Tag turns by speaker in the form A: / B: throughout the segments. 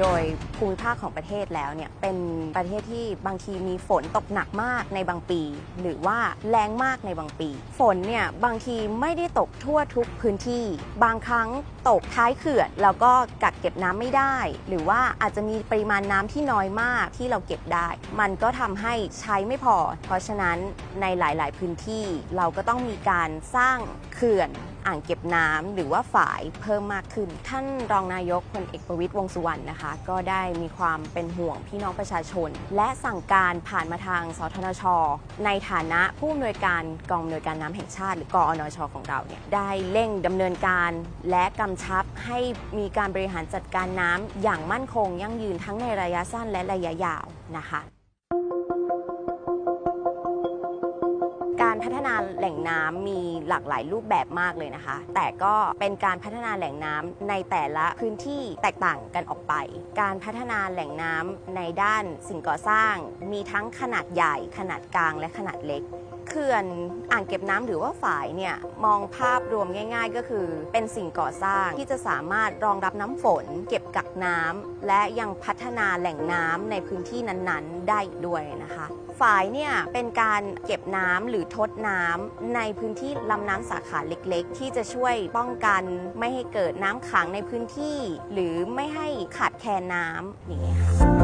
A: โดยภูมิภาคของประเทศแล้วเนี่ยเป็นประเทศที่บางทีมีฝนตกหนักมากในบางปี หรือว่าแรงมากในบางปี ฝนเนี่ยบางทีไม่ได้ตกทั่วทุกพื้นที่ บางครั้งตกท้ายเขื่อนแล้วก็กักเก็บน้ำไม่ได้ หรือว่าอาจจะมีปริมาณน้ำที่น้อยมากที่เราเก็บได้ มันก็ทำให้ใช้ไม่พอ เพราะฉะนั้นในหลาย ๆ พื้นที่เราก็ต้องมีการสร้างเขื่อน อ่างเก็บน้ำหรือว่าฝายเพิ่มมากขึ้น ท่านรองนายกพลเอกประวิตยวงสุวรรณนะคะ ก็ได้มีความเป็นห่วงพี่น้องประชาชน และสั่งการผ่านมาทางสทนช ในฐานะผู้อำนวยการกองอำนวยการน้ำแห่งชาติ หรือกอนชของเราเนี่ยได้เร่งดำเนินการและกำชับให้มีการบริหารจัดการน้ำอย่างมั่นคง ยั่งยืนทั้งในระยะสั้นและระยะยาวนะคะ พัฒนาแหล่งน้ำมีหลากหลายรูปแบบมากเลยนะคะ แต่ก็เป็นการพัฒนาแหล่งน้ำในแต่ละพื้นที่แตกต่างกันออกไป การพัฒนาแหล่งน้ำในด้านสิ่งก่อสร้าง มีทั้งขนาดใหญ่ ขนาดกลางและขนาดเล็ก เขื่อนอ่างเก็บน้ำหรือว่าฝายเนี่ยมองภาพรวมง่าย ๆ ก็คือเป็นสิ่งก่อสร้างที่จะสามารถรองรับน้ำฝน เก็บกักน้ำและยังพัฒนาแหล่งน้ำในพื้นที่นั้นๆ ได้ด้วยนะคะฝายเนี่ยเป็นการเก็บน้ำหรือทดน้ำในพื้นที่ลำน้ำสาขาเล็กๆ ที่จะช่วยป้องกันไม่ให้เกิดน้ำขังในพื้นที่ หรือไม่ให้ขาดแคลนน้ำอย่างนี้ค่ะ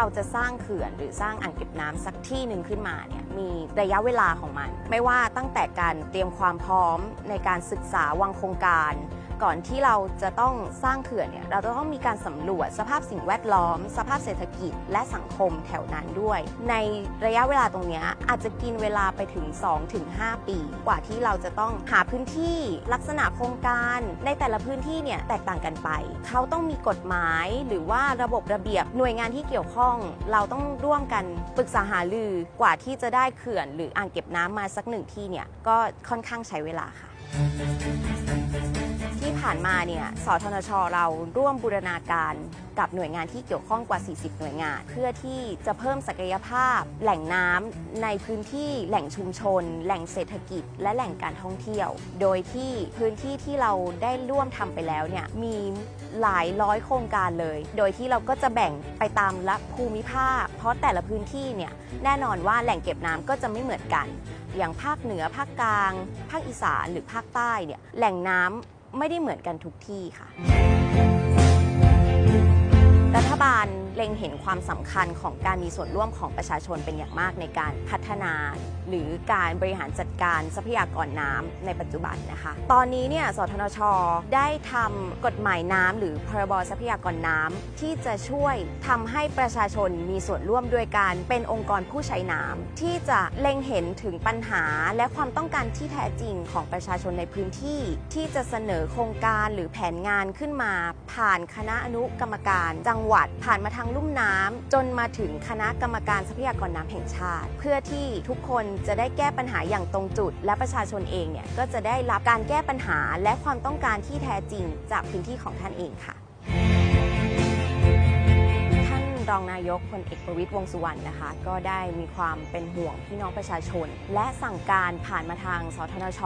A: เราจะสร้างเขื่อนหรือสร้างอ่างเก็บน้ำสักที่หนึ่งขึ้นมาเนี่ยมีระยะเวลาของมัน ไม่ว่าตั้งแต่การเตรียมความพร้อมในการศึกษาวางโครงการ ก่อนที่เราจะต้องสร้างเขื่อนเนี่ยเราจะต้องมีการสำรวจสภาพสิ่งแวดล้อม สภาพเศรษฐกิจและสังคมแถวนั้นด้วย ในระยะเวลาตรงเนี้ยอาจจะกินเวลาไปถึง 2-5 ปี กว่าที่เราจะต้องหาพื้นที่ลักษณะโครงการในแต่ละพื้นที่เนี่ยแตกต่างกันไป เขาต้องมีกฎหมายหรือว่าระบบระเบียบหน่วยงานที่เกี่ยวข้อง เราต้องร่วมกันปรึกษาหารือกว่าที่จะได้เขื่อน หรืออ่างเก็บน้ำมาสักหนึ่งที่เนี่ยก็ค่อนข้างใช้เวลาค่ะ ผ่านมาเนี่ย สทนช เราร่วมบูรณาการกับหน่วยงานที่เกี่ยวข้องกว่า 40 หน่วยงาน เพื่อที่จะเพิ่มศักยภาพ แหล่งน้ำในพื้นที่แหล่งชุมชน แหล่งเศรษฐกิจ และแหล่งการท่องเที่ยว โดยที่พื้นที่ที่เราได้ร่วมทำไปแล้วเนี่ยมีหลายร้อยโครงการเลย โดยที่เราก็จะแบ่งไปตามละภูมิภาค เพราะแต่ละพื้นที่เนี่ยแน่นอนว่าแหล่งเก็บน้ำก็จะไม่เหมือนกัน อย่างภาคเหนือภาคกลาง ภาคอีสานหรือภาคใต้เนี่ยแหล่งน้ำ ไม่ได้เหมือนกันทุกที่ค่ะ รัฐบาล เล็งเห็นความสำคัญของการมีส่วนร่วมของประชาชนเป็นอย่างมากในการพัฒนา หรือการบริหารจัดการทรัพยากรน้ำในปัจจุบันนะคะ ตอนนี้เนี่ยสทนช ได้ทำกฎหมายน้ำหรือพรบทรัพยากรน้ำที่จะช่วยทำให้ประชาชนมีส่วนร่วมโดยการเป็นองค์กรผู้ใช้น้ำที่จะเล็งเห็นถึงปัญหาและความต้องการที่แท้จริงของประชาชนในพื้นที่ ที่จะเสนอโครงการหรือแผนงานขึ้นมา ผ่านคณะอนุกรรมการ จังหวัดผ่านมาทางลุ่มน้ำจนมาถึงคณะกรรมการทรัพยากรน้ำแห่งชาติ เพื่อที่ทุกคนจะได้แก้ปัญหาอย่างตรงจุด และประชาชนเองเนี่ยก็จะได้รับการแก้ปัญหาและความต้องการที่แท้จริงจากพื้นที่ของท่านเองค่ะ รองนายกพลเอกประวิตยวงสุวรรณนะคะ ก็ได้มีความเป็นห่วงพี่น้องประชาชน และสั่งการผ่านมาทางสทนช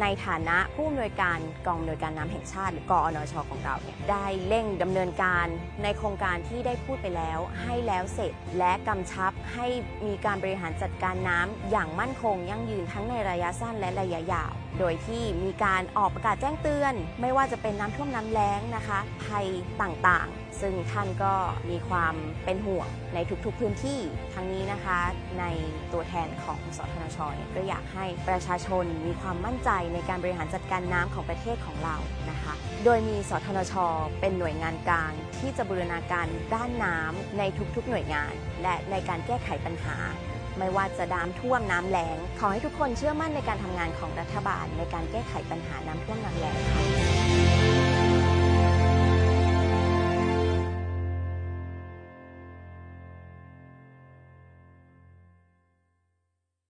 A: ในฐานะผู้อำนวยการกองอำนวยการน้ำแห่งชาติหรือกอนชของเราเนี่ยได้เร่งดำเนินการในโครงการที่ได้พูดไปแล้ว ให้แล้วเสร็จและกำชับให้มีการบริหารจัดการน้ำอย่างมั่นคง ยั่งยืนทั้งในระยะสั้นและระยะยาว โดยที่มีการออกประกาศแจ้งเตือน ไม่ว่าจะเป็นน้ำท่วมน้ำแล้งนะคะ ภัยต่างๆ ซึ่งท่านก็มีความเป็นห่วงในทุกๆพื้นที่ทั้งนี้นะคะ ในตัวแทนของสทนชเนี่ยก็อยากให้ประชาชนมีความมั่นใจในการบริหารจัดการน้ำของประเทศของเรานะคะ โดยมีสทนชเป็นหน่วยงานกลางที่จะบูรณาการด้านน้ำในทุกๆหน่วยงาน และในการแก้ไขปัญหา ไม่ว่าจะน้ำท่วมน้ำแล้ง ขอให้ทุกคนเชื่อมั่นในการทำงานของรัฐบาลในการแก้ไขปัญหาน้ำท่วมน้ำแล้งค่ะ